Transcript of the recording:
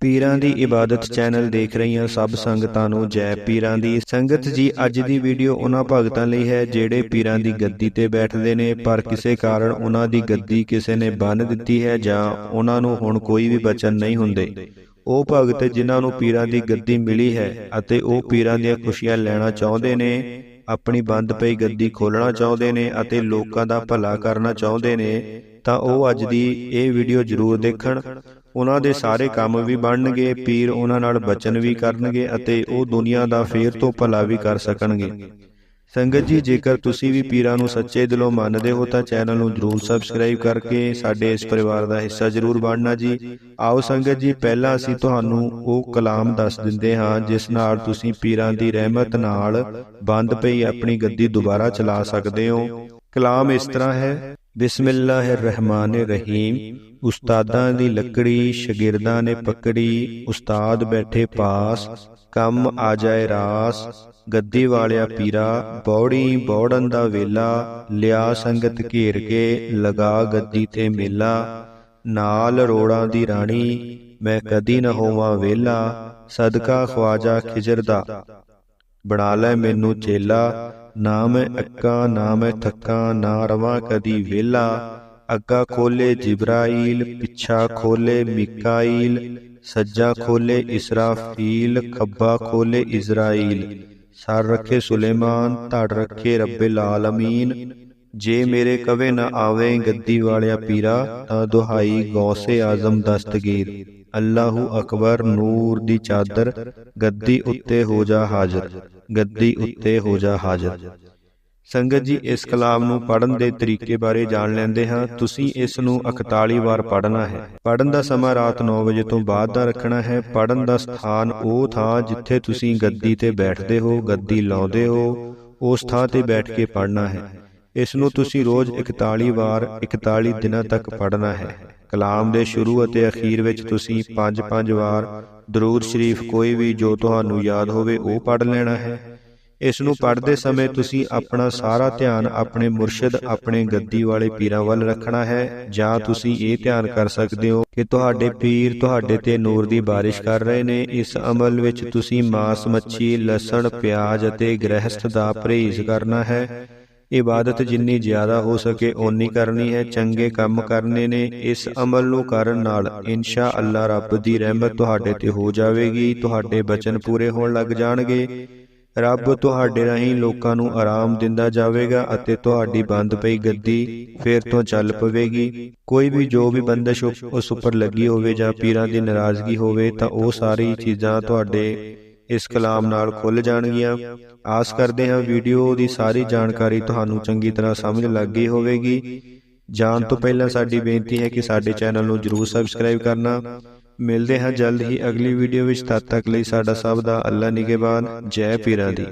ਪੀਰਾਂ ਦੀ ਇਬਾਦਤ ਚੈਨਲ ਦੇਖ ਰਹੀਆਂ ਸਭ ਸੰਗਤਾਂ ਨੂੰ ਜੈ ਪੀਰਾਂ ਦੀ। ਸੰਗਤ ਜੀ ਅੱਜ ਦੀ ਵੀਡੀਓ ਉਹਨਾਂ ਭਗਤਾਂ ਲਈ ਹੈ ਜਿਹੜੇ ਪੀਰਾਂ ਦੀ ਗੱਦੀ ਤੇ ਬੈਠਦੇ ਨੇ ਪਰ ਕਿਸੇ ਕਾਰਨ ਉਹਨਾਂ ਦੀ ਗੱਦੀ ਕਿਸੇ ਨੇ ਬੰਨ ਦਿੱਤੀ ਹੈ ਜਾਂ ਉਹਨਾਂ ਨੂੰ ਹੁਣ ਕੋਈ ਵੀ ਬਚਨ ਨਹੀਂ ਹੁੰਦੇ। ਉਹ ਭਗਤ ਜਿਨ੍ਹਾਂ ਨੂੰ ਪੀਰਾਂ ਦੀ ਗੱਦੀ ਮਿਲੀ ਹੈ ਅਤੇ ਉਹ ਪੀਰਾਂ ਦੀਆਂ ਖੁਸ਼ੀਆਂ ਲੈਣਾ ਚਾਹੁੰਦੇ ਨੇ ਆਪਣੀ ਬੰਦ ਪਈ ਗੱਦੀ ਖੋਲਣਾ ਚਾਹੁੰਦੇ ਨੇ ਅਤੇ ਲੋਕਾਂ ਦਾ ਭਲਾ ਕਰਨਾ ਚਾਹੁੰਦੇ ਨੇ ਤਾਂ ਉਹ ਅੱਜ ਦੀ ਇਹ ਵੀਡੀਓ ਜ਼ਰੂਰ ਦੇਖਣ ਉਹਨਾਂ ਦੇ ਸਾਰੇ ਕੰਮ ਵੀ ਬਣਨਗੇ, ਪੀਰ ਉਹਨਾਂ ਨਾਲ ਬਚਨ ਵੀ ਕਰਨਗੇ ਅਤੇ ਉਹ ਦੁਨੀਆ ਦਾ ਫੇਰ ਤੋਂ ਭਲਾ ਵੀ ਕਰ ਸਕਣਗੇ। ਸੰਗਤ ਜੀ, ਜੇਕਰ ਤੁਸੀਂ ਵੀ ਪੀਰਾਂ ਨੂੰ ਸੱਚੇ ਦਿਲੋਂ ਮੰਨਦੇ ਹੋ ਤਾਂ ਚੈਨਲ ਨੂੰ ਜਰੂਰ ਸਬਸਕ੍ਰਾਈਬ ਕਰਕੇ ਸਾਡੇ ਇਸ ਪਰਿਵਾਰ ਦਾ ਹਿੱਸਾ ਜਰੂਰ ਬਣਨਾ ਜੀ। ਆਓ ਸੰਗਤ ਜੀ, ਪਹਿਲਾਂ ਅਸੀਂ ਤੁਹਾਨੂੰ ਉਹ ਕਲਾਮ ਦੱਸ ਦਿੰਦੇ ਹਾਂ, ਜਿਸ ਨਾਲ ਤੁਸੀਂ ਪੀਰਾਂ ਦੀ ਰਹਿਮਤ ਨਾਲ ਬੰਦ ਪਈ ਆਪਣੀ ਗੱਦੀ ਦੁਬਾਰਾ ਚਲਾ ਸਕਦੇ ਹੋ। ਕਲਾਮ ਇਸ ਤਰ੍ਹਾਂ ਹੈ ਬਿਸਮਿਲ੍ਲਾਹਿਰਰਹਿਮਾਨਿਰਰਹੀਮ। ਉਸਤਾਦਾਂ ਦੀ ਲੱਕੜੀ, ਸ਼ਾਗਿਰਦਾਂ ਨੇ ਪਕੜੀ, ਉਸਤਾਦ ਬੈਠੇ ਪਾਸ, ਕੰਮ ਆ ਜਾਏ ਰਾਸ, ਗੱਦੀ ਵਾਲਿਆ ਪੀਰਾ, ਬੌੜੀ ਬੌੜਨ ਦਾ ਵੇਲਾ, ਲਿਆ ਸੰਗਤ ਘੇਰ ਕੇ, ਲਗਾ ਗੱਦੀ ਤੇ ਮੇਲਾ, ਨਾਲ ਰੋੜਾਂ ਦੀ ਰਾਣੀ, ਮੈਂ ਕਦੀ ਨਾ ਹੋਵਾਂ ਵੇਲਾ, ਸਦਕਾ ਖਵਾਜਾ ਖਿਜਰ ਦਾ ਬਣਾ ਲੈ ਮੈਨੂੰ ਚੇਲਾ ਨਾ ਮੈਂ ਅੱਕਾ ਨਾ ਮੈਂ ਥੱਕਾ ਨਾ ਰਵਾਂ ਕਦੀ ਵੇਲਾ ਅੱਗਾ ਖੋਲੇ ਜਿਬਰਾਈਲ ਪਿੱਛਾ ਖੋਲੇ ਮਿਕਾਈਲ ਸੱਜਾ ਖੋਲੇ ਇਸਰਾਫੀਲ ਖੱਬਾ ਖੋਲੇ ਇਜ਼ਰਾਈਲ ਸਰ ਰੱਖੇ ਸੁਲੇਮਾਨ ਧੜ ਰੱਖੇ ਰੱਬੇ ਆਲਮੀਨ ਜੇ ਮੇਰੇ ਕਵੇ ਨਾ ਆਵੇ ਗੱਦੀ ਵਾਲਿਆ ਪੀਰਾ ਤਾਂ ਦੁਹਾਈ ਗੌਸੇ ਆਜ਼ਮ ਦਸਤਗੀਰ ਅੱਲਾਹੂ ਅਕਬਰ ਨੂਰ ਦੀ ਚਾਦਰ ਗੱਦੀ ਉੱਤੇ ਹੋ ਜਾ ਹਾਜ਼ਰ ਗੱਦੀ ਉੱਤੇ ਹੋ ਜਾ ਹਾਜ਼ਰ। ਸੰਗਤ ਜੀ, ਇਸ ਕਲਾਮ ਨੂੰ ਪੜਨ ਦੇ ਤਰੀਕੇ ਬਾਰੇ ਜਾਣ ਲੈਂਦੇ ਹਾਂ। ਤੁਸੀਂ ਇਸ ਨੂੰ 41 ਵਾਰ ਪੜਨਾ ਹੈ। ਪੜਨ ਦਾ ਸਮਾਂ ਰਾਤ 9 ਵਜੇ ਤੋਂ ਬਾਅਦ ਦਾ ਰੱਖਣਾ ਹੈ। ਪੜਨ ਦਾ ਸਥਾਨ ਉਹ ਥਾਂ ਜਿੱਥੇ ਤੁਸੀਂ ਗੱਦੀ ਤੇ ਬੈਠਦੇ ਹੋ, ਗੱਦੀ ਲਾਉਂਦੇ ਹੋ, ਉਸ ਥਾਂ ਤੇ ਬੈਠ ਕੇ ਪੜਨਾ ਹੈ। ਇਸ ਨੂੰ ਤੁਸੀਂ ਰੋਜ਼ 41 ਵਾਰ 41 ਦਿਨਾਂ ਤੱਕ ਪੜਨਾ ਹੈ। ਕਲਾਮ ਦੇ ਸ਼ੁਰੂ ਅਤੇ ਅਖੀਰ ਵਿੱਚ ਤੁਸੀਂ 5-5 ਵਾਰ ਦਰੂਦ ਸ਼ਰੀਫ ਕੋਈ ਵੀ ਜੋ ਤੁਹਾਨੂੰ ਯਾਦ ਹੋਵੇ, ਉਹ ਪੜ੍ਹ ਲੈਣਾ ਹੈ। ਇਸ ਨੂੰ ਪੜ੍ਹਦੇ ਸਮੇਂ ਤੁਸੀਂ ਆਪਣਾ ਸਾਰਾ ਧਿਆਨ ਆਪਣੇ ਮੁਰਸ਼ਿਦ, ਆਪਣੇ ਗੱਦੀ ਵਾਲੇ ਪੀਰਾਂ ਵੱਲ ਰੱਖਣਾ ਹੈ। ਜਾਂ ਤੁਸੀਂ ਇਹ ਧਿਆਨ ਕਰ ਸਕਦੇ ਹੋ ਕਿ ਤੁਹਾਡੇ ਪੀਰ ਤੁਹਾਡੇ ਤੇ ਨੂਰ ਦੀ ਬਾਰਿਸ਼ ਕਰ ਰਹੇ ਨੇ। ਇਸ ਅਮਲ ਵਿੱਚ ਤੁਸੀਂ ਮਾਸ, ਮੱਛੀ, ਲਸਣ, ਪਿਆਜ਼ ਅਤੇ ਗ੍ਰਹਿਸਥ ਦਾ ਪਰਹੇਜ਼ ਕਰਨਾ ਹੈ। ਇਬਾਦਤ ਜਿੰਨੀ ਜ਼ਿਆਦਾ ਹੋ ਸਕੇ ਓਨੀ ਕਰਨੀ ਹੈ। ਚੰਗੇ ਕੰਮ ਕਰਨੇ ਨੇ। ਇਸ ਅਮਲ ਨੂੰ ਕਰਨ ਨਾਲ ਇਨਸ਼ਾ ਅੱਲਾ ਰੱਬ ਦੀ ਰਹਿਮਤ ਤੁਹਾਡੇ ਤੇ ਹੋ ਜਾਵੇਗੀ ਤੁਹਾਡੇ ਬਚਨ ਪੂਰੇ ਹੋਣ ਲੱਗ ਜਾਣਗੇ। ਰੱਬ ਤੁਹਾਡੇ ਰਾਹੀਂ ਲੋਕਾਂ ਨੂੰ ਆਰਾਮ ਦਿੰਦਾ ਜਾਵੇਗਾ ਅਤੇ ਤੁਹਾਡੀ ਬੰਦ ਪਈ ਗੱਦੀ ਫੇਰ ਤੋਂ ਚੱਲ ਪਵੇਗੀ। ਕੋਈ ਵੀ ਜੋ ਵੀ ਬੰਦਸ਼ ਉਸ ਉੱਪਰ ਲੱਗੀ ਹੋਵੇ ਜਾਂ ਪੀਰਾਂ ਦੀ ਨਾਰਾਜ਼ਗੀ ਹੋਵੇ ਤਾਂ ਉਹ ਸਾਰੀ ਚੀਜ਼ਾਂ ਤੁਹਾਡੇ ਇਸ ਕਲਾਮ ਨਾਲ ਖੁੱਲ ਜਾਣਗੀਆਂ। ਆਸ ਕਰਦੇ ਹਾਂ ਵੀਡੀਓ ਦੀ ਸਾਰੀ ਜਾਣਕਾਰੀ ਤੁਹਾਨੂੰ ਚੰਗੀ ਤਰ੍ਹਾਂ ਸਮਝ ਲੱਗ ਗਈ ਹੋਵੇਗੀ। ਜਾਣ ਤੋਂ ਪਹਿਲਾਂ ਸਾਡੀ ਬੇਨਤੀ ਹੈ ਕਿ ਸਾਡੇ ਚੈਨਲ ਨੂੰ ਜਰੂਰ ਸਬਸਕ੍ਰਾਈਬ ਕਰਨਾ। ਮਿਲਦੇ ਹਾਂ ਜਲਦ ਹੀ ਅਗਲੀ ਵੀਡੀਓ ਵਿੱਚ। ਤਦ ਤੱਕ ਲਈ ਸਾਡਾ ਸਭ ਦਾ ਅੱਲਾ ਨਿਗਹਿਬਾਨ। ਜੈ ਪੀਰਾਂ ਦੀ।